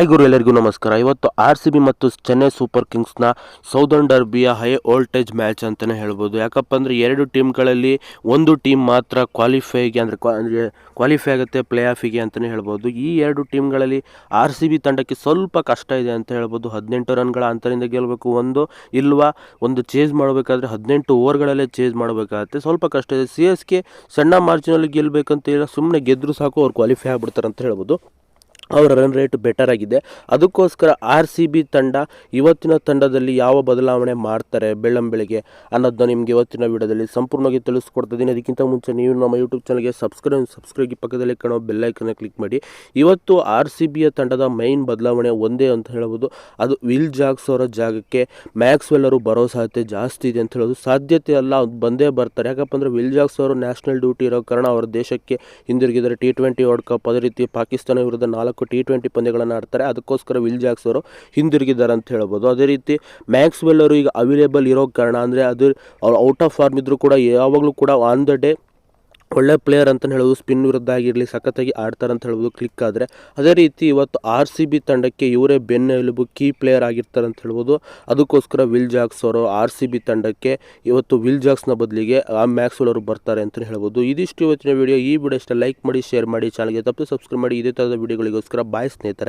Hi ಗುರು, ಎಲ್ಲರಿಗೂ ನಮಸ್ಕಾರ. ಇವತ್ತು ಆರ್ ಸಿ ಬಿ ಮತ್ತು ಚೆನ್ನೈ ಸೂಪರ್ ಕಿಂಗ್ಸ್ನ ಸೌದರ್ನ್ ಡರ್ಬಿಯ ಹೈ ವೋಲ್ಟೇಜ್ ಮ್ಯಾಚ್ ಅಂತಲೇ ಹೇಳ್ಬೋದು. ಯಾಕಪ್ಪ ಅಂದರೆ ಎರಡು ಟೀಮ್ಗಳಲ್ಲಿ ಒಂದು ಟೀಮ್ ಮಾತ್ರ ಕ್ವಾಲಿಫೈಗೆ ಅಂದರೆ ಅಂದರೆ ಕ್ವಾಲಿಫೈ ಆಗುತ್ತೆ ಪ್ಲೇ ಆಫಿಗೆ ಅಂತಲೇ ಹೇಳ್ಬೋದು. ಈ ಎರಡು ಟೀಮ್ಗಳಲ್ಲಿ ಆರ್ ಸಿ ಬಿ ತಂಡಕ್ಕೆ ಸ್ವಲ್ಪ ಕಷ್ಟ ಇದೆ ಅಂತ ಹೇಳ್ಬೋದು. ಹದಿನೆಂಟು ರನ್ಗಳ ಅಂತರಿಂದ ಗೆಲ್ಲಬೇಕು ಒಂದು ಇಲ್ವಾ, ಒಂದು ಚೇಸ್ ಮಾಡಬೇಕಾದ್ರೆ ಹದಿನೆಂಟು ಓವರ್ಗಳಲ್ಲೇ ಚೇಸ್ ಮಾಡಬೇಕಾಗುತ್ತೆ. ಸ್ವಲ್ಪ ಕಷ್ಟ ಇದೆ. ಸಿ ಎಸ್ ಕೆ ಸಣ್ಣ ಮಾರ್ಜಿನಲ್ಲಿ ಗೆಲ್ಲಬೇಕಂತ ಇಲ್ಲ ಸುಮ್ಮನೆ ಗೆದ್ದರೂ ಸಾಕು, ಅವ್ರು ಕ್ವಾಲಿಫೈ ಆಗ್ಬಿಡ್ತಾರೆ ಅಂತ ಹೇಳ್ಬೋದು. ಅವರ ರನ್ ರೇಟ್ ಬೆಟರ್ ಆಗಿದೆ. ಅದಕ್ಕೋಸ್ಕರ ಆರ್ ಸಿ ಬಿ ತಂಡ ಇವತ್ತಿನ ತಂಡದಲ್ಲಿ ಯಾವ ಬದಲಾವಣೆ ಮಾಡ್ತಾರೆ ಬೆಳ್ಳಂಬೆಳಿಗ್ಗೆ ಅನ್ನೋದನ್ನ ನಿಮಗೆ ಇವತ್ತಿನ ವಿಡಿಯೋದಲ್ಲಿ ಸಂಪೂರ್ಣವಾಗಿ ತಿಳಿಸ್ಕೊಡ್ತಿದ್ದೀನಿ ಅದಕ್ಕಿಂತ ಮುಂಚೆ ನೀವು ನಮ್ಮ ಯೂಟ್ಯೂಬ್ ಚಾನಲ್ಗೆ ಸಬ್ಸ್ಕ್ರೈಬ್ ಸಬ್ಸ್ಕ್ರೈಬ್ ಪಕ್ಕದಲ್ಲಿ ಕಾಣೋ ಬೆಲ್ಲೈಕನ್ನ ಕ್ಲಿಕ್ ಮಾಡಿ. ಇವತ್ತು ಆರ್ ಸಿ ಬಿಯ ತಂಡದ ಮೈನ್ ಬದಲಾವಣೆ ಒಂದೇ ಅಂತ ಹೇಳ್ಬೋದು. ಅದು ವಿಲ್ ಜಾಕ್ಸ್ ಅವರ ಜಾಗಕ್ಕೆ ಮ್ಯಾಕ್ಸ್ವೆಲ್ ಅವರು ಬರೋ ಸಾಧ್ಯತೆ ಜಾಸ್ತಿ ಇದೆ ಅಂತ ಹೇಳೋದು ಸಾಧ್ಯತೆ ಅಲ್ಲ. ಅದು ಬಂದೇ ಬರ್ತಾರೆ. ಯಾಕಪ್ಪ ಅಂದರೆ ವಿಲ್ ಜಾಗ್ಸ್ ಅವರು ನ್ಯಾಷನಲ್ ಡ್ಯೂಟಿ ಇರೋ ಕಾರಣ ಅವರ ದೇಶಕ್ಕೆ ಹಿಂದಿರುಗಿದ್ದಾರೆ. ಟಿ ಟ್ವೆಂಟಿ ವರ್ಲ್ಡ್ ಕಪ್ ಅದೇ ರೀತಿ ಪಾಕಿಸ್ತಾನ ವಿರುದ್ಧ ನಾಲ್ಕು ಟಿ ಟ್ವೆಂಟಿ ಪಂದ್ಯಗಳನ್ನು ಆಡ್ತಾರೆ. ಅದಕ್ಕೋಸ್ಕರ ವಿಲ್ ಜಾಕ್ಸ್ ಅವರು ಹಿಂದಿರುಗಿದ್ದಾರೆ ಅಂತ ಹೇಳ್ಬೋದು. ಅದೇ ರೀತಿ ಮ್ಯಾಕ್ಸ್ವೆಲ್ ಅವರು ಈಗ ಅವೈಲೇಬಲ್ ಇರೋ ಕಾರಣ ಅಂದರೆ ಅದು ಅವ್ರು ಔಟ್ ಆಫ್ ಫಾರ್ಮ್ ಇದ್ದರೂ ಕೂಡ ಯಾವಾಗಲೂ ಕೂಡ ಆನ್ ದ ಡೇ ಒಳ್ಳೆ ಪ್ಲೇಯರ್ ಅಂತಲೇ ಹೇಳೋದು ಸ್ಪಿನ್ ವಿರುದ್ಧ ಆಗಿರಲಿ, ಸಖತ್ತಾಗಿ ಆಡ್ತಾರೆ ಅಂತ ಹೇಳ್ಬೋದು ಕ್ಲಿಕ್ ಆದರೆ, ಅದೇ ರೀತಿ ಇವತ್ತು ಆರ್ ಸಿ ಬಿ ತಂಡಕ್ಕೆ ಇವರೇ ಬೆನ್ನೆಲುಬು ಕೀ ಪ್ಲೇಯರ್ ಆಗಿರ್ತಾರೆ ಅಂತ ಹೇಳ್ಬೋದು ಅದಕ್ಕೋಸ್ಕರ ವಿಲ್ ಜಾಕ್ಸ್ ಅವರು ಆರ್ ಸಿ ಬಿ ತಂಡಕ್ಕೆ ಇವತ್ತು ವಿಲ್ ಜಾಕ್ಸ್ನ ಬದಲಿಗೆ, ಆ ಮ್ಯಾಕ್ಸ್ವೆಲ್ ಅವರು ಬರ್ತಾರೆ ಅಂತಲೇ ಹೇಳ್ಬೋದು. ಇದಿಷ್ಟು ಇವತ್ತಿನ ವಿಡಿಯೋ ಈ ವಿಡಿಯೋ ಇಷ್ಟ ಲೈಕ್ ಮಾಡಿ ಶೇರ್ ಮಾಡಿ ಚಾನಲ್ಗೆ ತಪ್ಪು ಸಬ್ಸ್ಕ್ರೈಬ್ ಮಾಡಿ. ಇದೇ ಥರದ ವಿಡಿಯೋಗಳಿಗೋಸ್ಕರ ಬಾಯ್ ಸ್ನೇಹಿತರೆ.